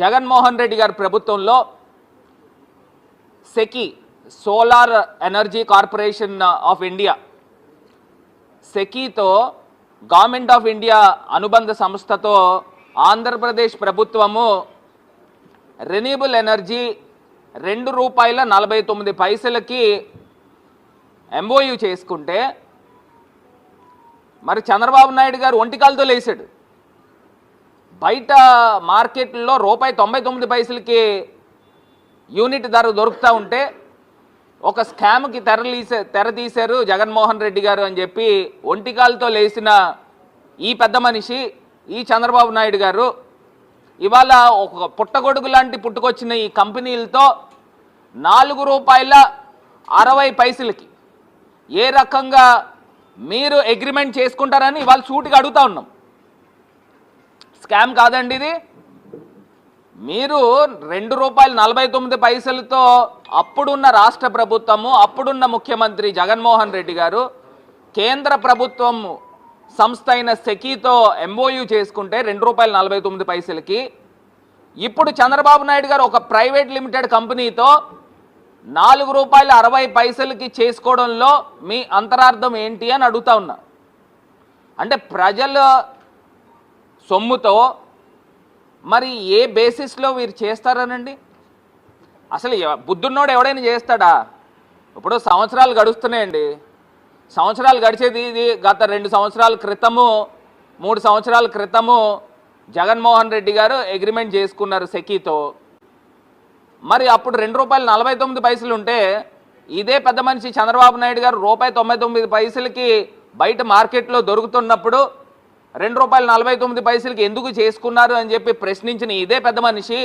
జగన్మోహన్ రెడ్డి గారి ప్రభుత్వంలో SECI solar energy corporation of India. సెకీతో government of India అనుబంధ సంస్థతో ఆంధ్రప్రదేశ్ ప్రభుత్వము రెన్యూబుల్ ఎనర్జీ రెండు రూపాయల నలభై తొమ్మిది పైసలకి ఎంఓయు చేసుకుంటే మరి చంద్రబాబు నాయుడు గారు ఒంటికాలతో లేచాడు. బయట మార్కెట్లో రూపాయి తొంభై తొమ్మిది పైసలకి యూనిట్ ధర దొరుకుతూ ఉంటే ఒక స్కామ్కి తెరలీసే తెర తీశారు జగన్మోహన్ రెడ్డి గారు అని చెప్పి ఒంటికాలతో లేచిన ఈ పెద్ద మనిషి ఈ చంద్రబాబు నాయుడు గారు ఇవాళ ఒక పుట్టగొడుగు లాంటి పుట్టుకొచ్చిన ఈ కంపెనీలతో నాలుగు రూపాయల అరవై పైసలకి ఏ రకంగా మీరు అగ్రిమెంట్ చేసుకుంటారని ఇవాళ సూటిగా అడుగుతా ఉన్నాం. స్కామ్ కాదండి ఇది. మీరు రెండు రూపాయలు నలభై తొమ్మిది పైసలతో అప్పుడున్న రాష్ట్ర ప్రభుత్వము అప్పుడున్న ముఖ్యమంత్రి జగన్మోహన్ రెడ్డి గారు కేంద్ర ప్రభుత్వం సంస్థ అయిన సెకీతో ఎంఓయూ చేసుకుంటే రెండు రూపాయలు నలభై తొమ్మిది పైసలకి. ఇప్పుడు చంద్రబాబు నాయుడు గారు ఒక ప్రైవేట్ లిమిటెడ్ కంపెనీతో నాలుగు రూపాయల అరవై పైసలకి చేసుకోవడంలో మీ అంతరార్థం ఏంటి అని అడుగుతా ఉన్నా. అంటే ప్రజల సొమ్ముతో మరి ఏ బేసిస్లో వీరు చేస్తారనండి? అసలు బుద్ధున్నోడు ఎవడైనా చేస్తాడా? ఇప్పుడు సంవత్సరాలు గడుస్తున్నాయండి. సంవత్సరాలు గడిచేది ఇది గత రెండు సంవత్సరాల క్రితము మూడు సంవత్సరాల క్రితము జగన్మోహన్ రెడ్డి గారు అగ్రిమెంట్ చేసుకున్నారు సెకీతో. మరి అప్పుడు రెండు రూపాయలు నలభై తొమ్మిది పైసలు ఉంటే ఇదే పెద్ద మనిషి చంద్రబాబు నాయుడు గారు రూపాయి తొంభై తొమ్మిది పైసలకి బయట మార్కెట్లో దొరుకుతున్నప్పుడు రెండు రూపాయలు నలభై తొమ్మిది పైసలకి ఎందుకు చేసుకున్నారు అని చెప్పి ప్రశ్నించిన ఇదే పెద్ద మనిషి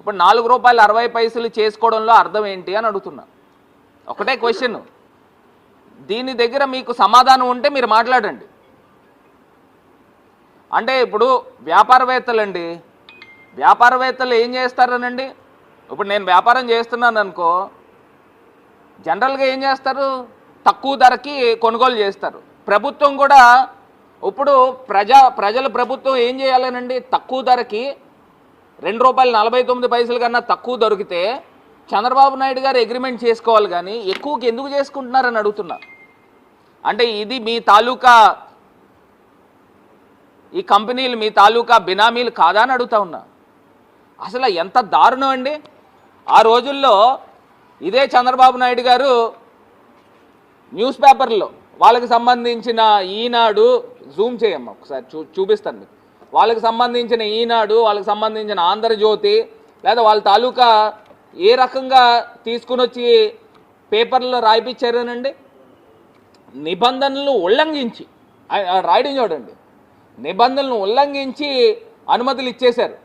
ఇప్పుడు నాలుగు రూపాయలు అరవై పైసలు చేసుకోవడంలో అర్థం ఏంటి అని అడుగుతున్నా. ఒకటే క్వశ్చన్ దీని దగ్గర మీకు సమాధానం ఉంటే మీరు మాట్లాడండి. అంటే ఇప్పుడు వ్యాపారవేత్తలండి వ్యాపారవేత్తలు ఏం చేస్తారనండి? ఇప్పుడు నేను వ్యాపారం చేస్తున్నాను అనుకో జనరల్గా ఏం చేస్తారు? తక్కువ ధరకి కొనుగోలు చేస్తారు. ప్రభుత్వం కూడా ఇప్పుడు ప్రజా ప్రజల ప్రభుత్వం ఏం చేయాలనండి? తక్కువ ధరకి రెండు రూపాయలు నలభై తొమ్మిది పైసలు కన్నా తక్కువ దొరికితే చంద్రబాబు నాయుడు గారు అగ్రిమెంట్ చేసుకోవాలి కానీ ఎక్కువకి ఎందుకు చేసుకుంటున్నారని అడుగుతున్నా. అంటే ఇది మీ తాలూకా ఈ కంపెనీలు మీ తాలూకా బినామీలు కాదా అని అడుగుతా ఉన్నా. అసలు ఎంత దారుణం అండి? ఆ రోజుల్లో ఇదే చంద్రబాబు నాయుడు గారు న్యూస్ పేపర్లో వాళ్ళకి సంబంధించిన ఈనాడు జూమ్ చేయమ్మా ఒకసారి చూ చూపిస్తాను మీకు. వాళ్ళకి సంబంధించిన ఈనాడు వాళ్ళకి సంబంధించిన ఆంధ్రజ్యోతి లేదా వాళ్ళ తాలూకా ఏ రకంగా తీసుకుని వచ్చి పేపర్లో రాయిపించారనండి నిబంధనలు ఉల్లంఘించి రాయడం చూడండి. నిబంధనలను ఉల్లంఘించి అనుమతులు ఇచ్చేశారు.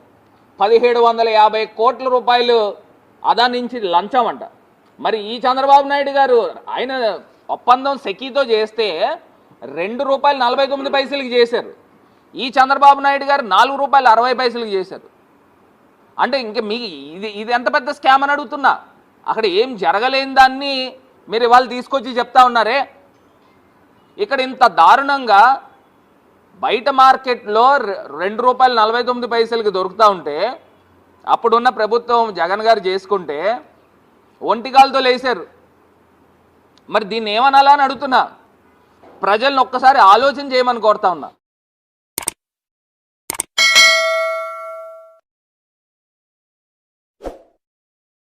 పదిహేడు వందల యాభై కోట్ల రూపాయలు అదానించి లంచం అంట. మరి ఈ చంద్రబాబు నాయుడు గారు ఆయన ఒప్పందం సెకీతో చేస్తే రెండు రూపాయలు నలభై తొమ్మిది పైసలకి చేశారు. ఈ చంద్రబాబు నాయుడు గారు నాలుగు రూపాయలు అరవై పైసలకి చేశారు. అంటే ఇంకా మీ ఇది ఇది ఎంత పెద్ద స్కామ్ అని అడుగుతున్నా. అక్కడ ఏం జరగలేని దాన్ని మీరు ఇవాళ తీసుకొచ్చి చెప్తా ఉన్నారే. ఇక్కడ ఇంత దారుణంగా బయట మార్కెట్లో రెండు రూపాయలు నలభై తొమ్మిది పైసలకి దొరుకుతూ ఉంటే అప్పుడున్న ప్రభుత్వం జగన్ గారు చేసుకుంటే ఒంటికాలతో లేచారు మరి దీన్ని ఏమనాలా అని అడుగుతున్నా. ప్రజలను ఒక్కసారి ఆలోచన చేయమని కోరుతా ఉన్నా.